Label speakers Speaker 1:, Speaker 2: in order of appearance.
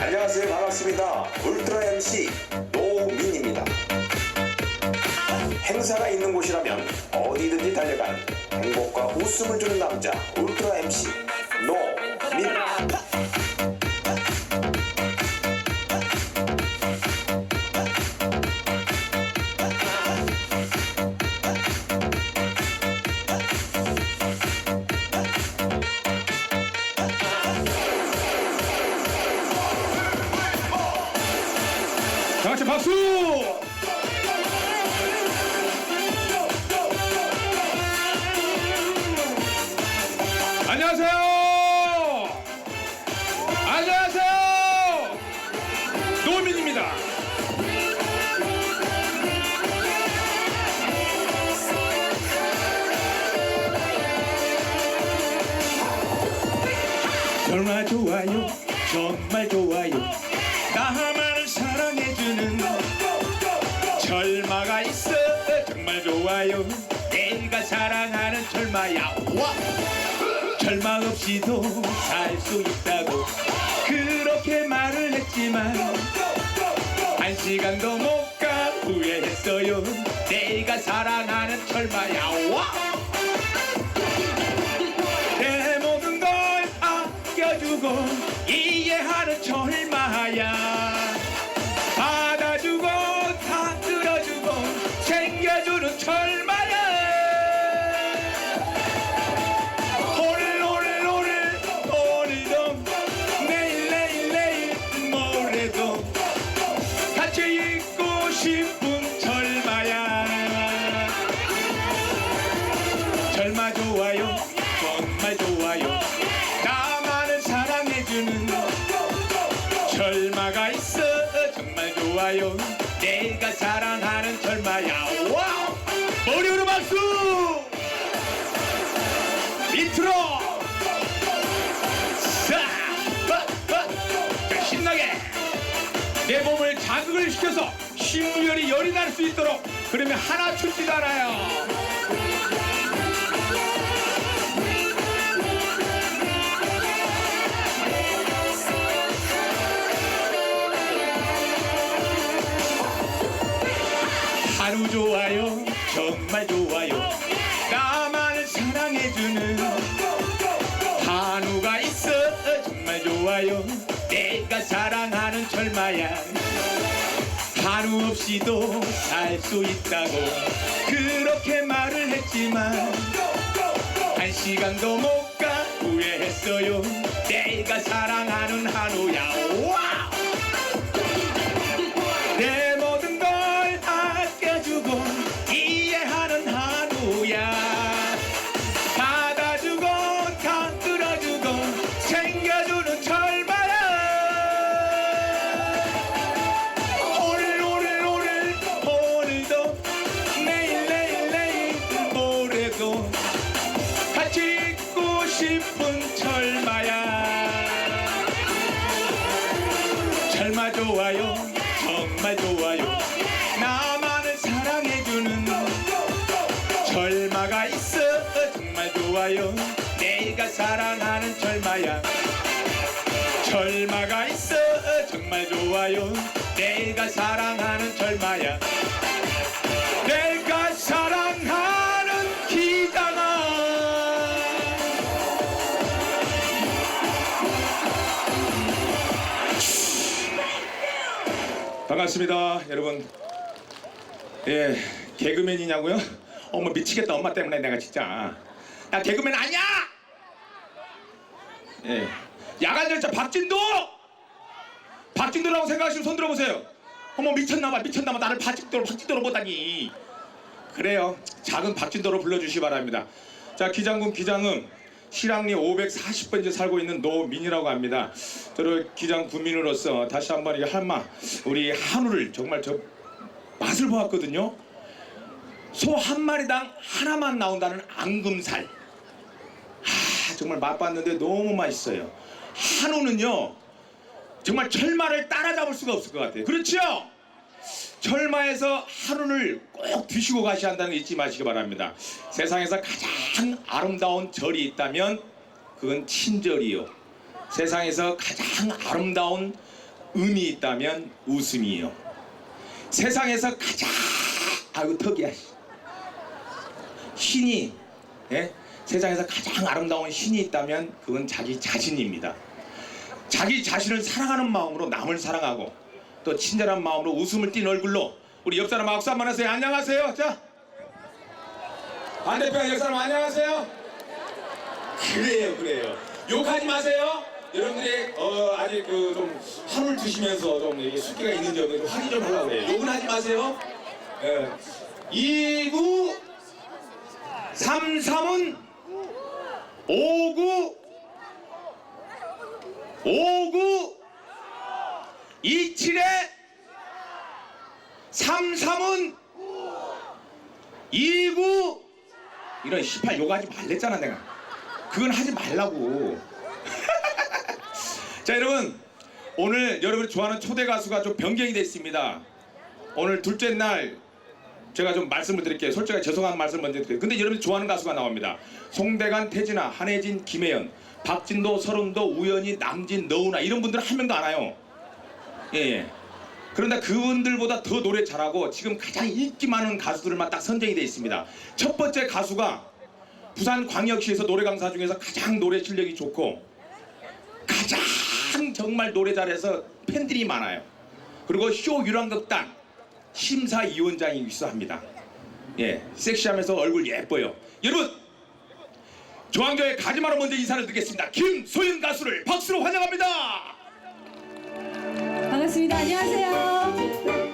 Speaker 1: 안녕하세요. 반갑습니다. 울트라 MC 노민입니다. 행사가 있는 곳이라면 어디든지 달려가는 행복과 웃음을 주는 남자 울트라 MC 노
Speaker 2: 안녕하세요! 안녕하세요! 노민입니다. 정말 좋아요, 정말 좋아요. 나만을 사랑해주는 철마가 있어 정말 좋아요 내가 사랑하는 철마야 와 철마 없이도 살 수 있다고 그렇게 말을 했지만 한 시간도 못 가 후회했어요. 내가 사랑하는 철마야. 와! 내 모든 걸 아껴주고 이해하는 철마야. 받아주고 다 들어주고 챙겨주는 철 절마가 있어. 정말 좋아요. 내가 사랑하는 절마야. 와 머리로 박수! 밑으로! 자, 신나게. 내 몸을 자극을 시켜서 신부열이 열이 날 수 있도록 그러면 하나 춥지도 않아요 좋아요. 정말 좋아요. 나만을 사랑해주는 한우가 있어. 정말 좋아요. 내가 사랑하는 철마야. 한우 없이도 살 수 있다고 그렇게 말을 했지만 한 시간도 못 가. 후회했어요. 내가 사랑하는 한우 좋아요. 정말 좋아요. 나만을 사랑해주는 철마가 있어. 정말 좋아요. 내가 사랑하는 철마야. 철마가 있어. 정말 좋아요. 내가 사랑하는 철마야 반갑습니다, 여러분. 예, 개그맨이냐고요? 어머 미치겠다, 엄마 때문에 내가 진짜. 나 개그맨 아니야! 예, 야간 열차 박진도! 박진도라고 생각하시면 손 들어보세요. 어머 미쳤나봐, 미쳤나봐. 나를 박진도로 박진도로 보다니. 그래요. 작은 박진도로 불러주시 기 바랍니다. 자, 기장군 기장은 실랑리 540번째 살고 있는 노민이라고 합니다. 저를 기장 군민으로서 다시 한번 이 한마 우리 한우를 정말 저 맛을 보았거든요. 소 한 마리당 하나만 나온다는 앙금살. 아, 정말 맛봤는데 너무 맛있어요. 한우는요, 정말 철마를 따라잡을 수가 없을 것 같아요. 그렇죠? 철마에서 한우를 꼭 드시고 가셔야 한다는 거 잊지 마시기 바랍니다. 세상에서 가장 아름다운 절이 있다면 그건 친절이요. 세상에서 가장 아름다운 음이 있다면 웃음이에요. 세상에서 가장 아유 턱이야. 신이 예? 세상에서 가장 아름다운 신이 있다면 그건 자기 자신입니다. 자기 자신을 사랑하는 마음으로 남을 사랑하고 또 친절한 마음으로 웃음을 띤 얼굴로 우리 옆 사람 악수 한번 하세요. 안녕하세요. 자 반대편 옆 사람 안녕하세요. 그래요, 그래요. 욕하지 마세요. 여러분들이 어, 아직 그좀 한을 드시면서 좀 이게 숙기가 있는 점을 좀 확인 좀 하려고 그래요. 욕은 하지 마세요. 예. 29 33은 59 59 27에 33은 29 이런 18 욕하지 말랬잖아 내가. 그건 하지 말라고. 자 여러분. 오늘 여러분이 좋아하는 초대 가수가 좀 변경이 됐습니다. 오늘 둘째 날 제가 좀 말씀을 드릴게요. 솔직하게 죄송한 말씀 먼저 드릴게요. 근데 여러분이 좋아하는 가수가 나옵니다. 송대관, 태진아, 한혜진, 김혜연 박진도, 서른도, 우연히, 남진, 너우나 이런 분들은 한 명도 안 와요. 예, 예. 그런데 그분들보다 더 노래 잘하고 지금 가장 인기 많은 가수들만 딱 선정이 되어 있습니다. 첫 번째 가수가 부산 광역시에서 노래 강사 중에서 가장 노래 실력이 좋고 가장 정말 노래 잘해서 팬들이 많아요. 그리고 쇼 유랑극단 심사위원장이 있어 합니다. 예, 섹시하면서 얼굴 예뻐요. 여러분 조항조의 가지마로 먼저 인사를 드리겠습니다. 김소연 가수를 박수로 환영합니다.
Speaker 3: 반갑습니다. 안녕하세요.